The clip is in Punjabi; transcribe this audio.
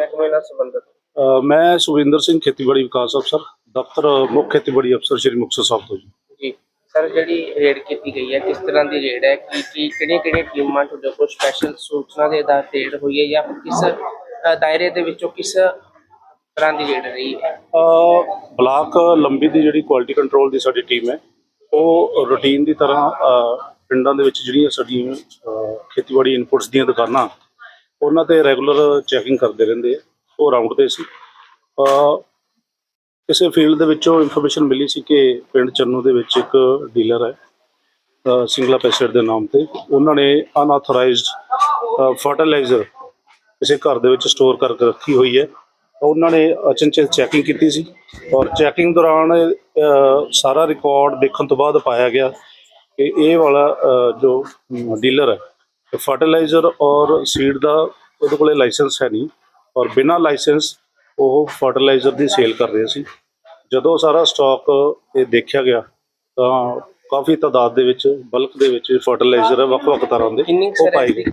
ਮਹਿਕਮੇ ਨਾਲ ਸੰਬੰਧਿਤ? ਅ, ਮੈਂ ਸੁਰਿੰਦਰ ਸਿੰਘ ਖੇਤੀਬਾੜੀ ਵਿਕਾਸ ਅਫਸਰ ਦਫ਼ਤਰ ਮੁੱਖ ਖੇਤੀਬਾੜੀ ਅਫਸਰ ਸ਼੍ਰੀ ਮੁਕਤਸਰ ਸਾਹਿਬ ਤੋਂ ਜੀ। ਜੀ। ਸਰ ਜਿਹੜੀ ਰੇਡ ਕੀਤੀ ਗਈ ਹੈ ਕਿਸ ਤਰ੍ਹਾਂ ਦੀ ਰੇਡ ਹੈ? ਕੀ ਕੀ ਕਿਹੜੀਆਂ ਕਿਹੜੀਆਂ ਟੀਮਾਂ ਤੁਹਾਡੇ ਕੋਲ ਸਪੈਸ਼ਲ ਸੂਚਨਾ ਦੇ ਆਧਾਰ ਤੇ ਰੇਡ ਹੋਈ ਹੈ ਜਾਂ ਫਿਰ ਕਿਸ ਅ, ਦਾਇਰੇ ਦੇ ਵਿੱਚੋਂ ਕਿਸ ਤਰ੍ਹਾਂ ਦੀ ਰੇਡ ਰਹੀ ਹੈ? ਅ, ਬਲਾਕ ਲੰਬੀ ਦੀ ਜਿਹੜੀ ਕੁਆਲਿਟੀ ਕੰਟਰੋਲ ਦੀ ਸਾਡੀ ਟੀਮ ਹੈ ਉਹ ਰੂਟੀਨ ਦੀ ਤਰ੍ਹਾਂ ਅ, ਪਿੰਡਾਂ ਦੇ ਵਿੱਚ ਜਿਹੜੀਆਂ ਸਾਡੀਆਂ ਅ, ਖੇਤੀਬਾੜੀ ਇਨਪੁਟਸ ਦੀਆਂ ਦੁਕਾਨਾਂ ਉਹਨਾਂ ਤੇ ਰੈਗੂਲਰ ਚੈਕਿੰਗ ਕਰਦੇ ਰਹਿੰਦੇ ਆ, ਉਹ ਰਾਉਂਡ ਤੇ ਸੀ। ਕਿਸੇ ਫੀਲਡ ਦੇ ਵਿੱਚੋਂ ਇਨਫੋਰਮੇਸ਼ਨ ਮਿਲੀ ਸੀ ਕਿ ਪਿੰਡ ਚੰਨੂ ਦੇ ਵਿੱਚ ਇੱਕ ਡੀਲਰ ਹੈ ਸਿੰਗਲਾ ਪੈਸੇਟ ਦੇ ਨਾਮ ਤੇ। ਉਹਨਾਂ ਨੇ ਅਨਆਥੋਰਾਈਜ਼ਡ ਫਰਟੀਲਾਈਜ਼ਰ ਕਿਸੇ ਘਰ ਦੇ ਵਿੱਚ ਸਟੋਰ ਕਰਕੇ ਰੱਖੀ ਹੋਈ ਹੈ। ਉਹਨਾਂ ਨੇ ਅਚਨਚੇਤ ਚੈਕਿੰਗ ਕੀਤੀ ਸੀ ਔਰ ਚੈਕਿੰਗ ਦੌਰਾਨ ਸਾਰਾ ਰਿਕਾਰਡ ਦੇਖਣ ਤੋਂ ਬਾਅਦ ਪਾਇਆ ਗਿਆ ਕਿ ਇਹ ਵਾਲਾ ਜੋ ਡੀਲਰ ਹੈ ਫਰਟੀਲਾਈਜ਼ਰ ਔਰ ਸੀਡ ਦਾ ਉਹਦੇ ਕੋਲੇ ਲਾਇਸੈਂਸ ਹੈ ਨਹੀਂ ਔਰ ਬਿਨਾਂ ਲਾਇਸੈਂਸ ਉਹ ਫਰਟੀਲਾਈਜ਼ਰ ਦੀ ਸੇਲ ਕਰ ਰਿਹਾ ਸੀ। ਜਦੋਂ ਸਾਰਾ ਸਟਾਕ ਇਹ ਦੇਖਿਆ ਗਿਆ ਤਾਂ ਕਾਫੀ ਤਾਦਾਦ ਦੇ ਵਿੱਚ ਬਲਕ ਦੇ ਵਿੱਚ ਫਰਟੀਲਾਈਜ਼ਰ ਵੱਖ-ਵੱਖ ਤਰ੍ਹਾਂ ਦੇ ਉਹ ਪਾਏ ਗਏ।